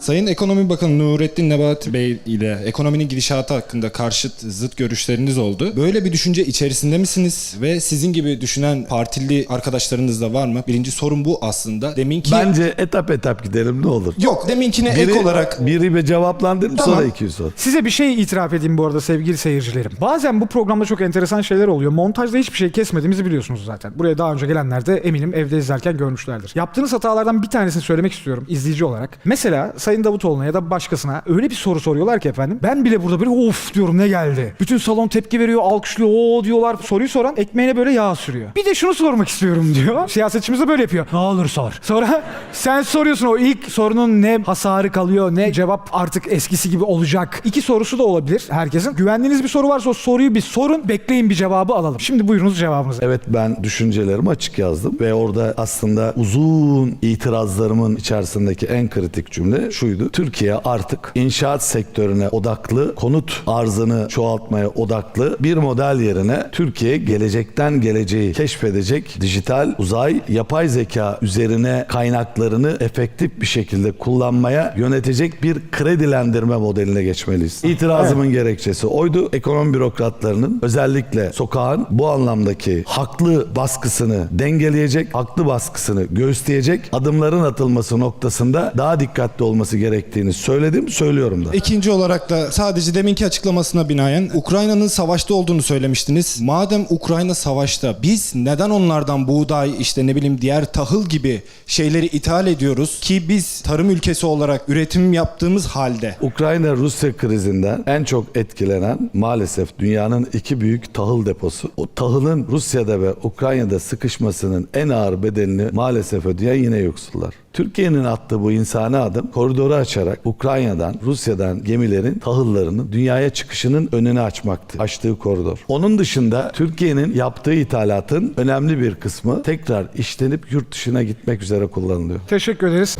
Sayın Ekonomi Bakanı Nurettin Nebati Bey ile ekonominin gidişatı hakkında karşıt zıt görüşleriniz oldu. Böyle bir düşünce içerisinde misiniz ve sizin gibi düşünen partili arkadaşlarınız da var mı? Birinci sorun bu aslında. Deminki Bence etap etap gidelim ne olur. yok deminkine Biri, ek olarak biri bir cevaplandırayım Tamam. sonra iki sor. Size bir şey itiraf edeyim bu arada sevgili seyircilerim. Bazen bu programda çok enteresan şeyler oluyor. Montajda hiçbir şey kesmediğimizi biliyorsunuz zaten. Buraya daha önce gelenler de eminim evde izlerken görmüşlerdir. Yaptığınız hatalardan bir tanesini söylemek istiyorum izleyici olarak. Mesela Sayın Davutoğlu'na ya da başkasına öyle bir soru soruyorlar ki efendim. Ben bile burada böyle of diyorum ne geldi. Bütün salon tepki veriyor, alkışlıyor, o diyorlar. Soruyu soran ekmeğine böyle yağ sürüyor. Bir de şunu sormak istiyorum diyor. Siyasetçimiz de böyle yapıyor. Ne olur sor. Sonra sen soruyorsun o ilk sorunun ne hasarı kalıyor ne cevap artık eskisi gibi olacak. İki sorusu da olabilir herkesin. Güvendiğiniz bir soru varsa o soruyu bir sorun. Bekleyin bir cevabı alalım. Şimdi buyurunuz cevabınızı. Evet ben düşüncelerimi açık yazdım ve orada aslında uzun itirazlarımın içerisindeki en kritik cümle şuydu. Türkiye artık inşaat sektörüne odaklı, konut arzını çoğaltmaya odaklı bir model yerine Türkiye gelecekten geleceği keşfedecek dijital, uzay, yapay zeka üzerine kaynaklarını efektif bir şekilde kullanmaya yönetecek bir kredilendirme modeline geçmeliyiz. İtirazımın gerekçesi oydu. Ekonomi bürokratlarının özellikle sokağın bu anlamdaki haklı baskısını dengeleyecek, haklı baskısını göğüsleyecek adımların atılması noktasında daha dikkatli olması gerektiğini söyledim, söylüyorum da. İkinci olarak da sadece deminki açıklamasına binaen Ukrayna'nın savaşta olduğunu söylemiştiniz. Madem Ukrayna savaşta biz neden onlardan buğday işte ne bileyim diğer tahıl gibi şeyleri ithal ediyoruz ki biz tarım ülkesi olarak üretim yaptığımız halde Ukrayna-Rusya krizinden en çok etkilenen maalesef dünyanın iki büyük tahıl deposu. O tahılın Rusya'da ve Ukrayna'da sıkışmasının en ağır bedelini maalesef ödeyen yine yoksullar. Türkiye'nin attığı bu insani adım koridoru açarak Ukrayna'dan, Rusya'dan gemilerin tahıllarını dünyaya çıkışının önünü açmaktı. Açtığı koridor. Onun dışında Türkiye'nin yaptığı ithalatın önemli bir kısmı tekrar işlenip yurt dışına gitmek üzere kullanılıyor. Teşekkür ederiz.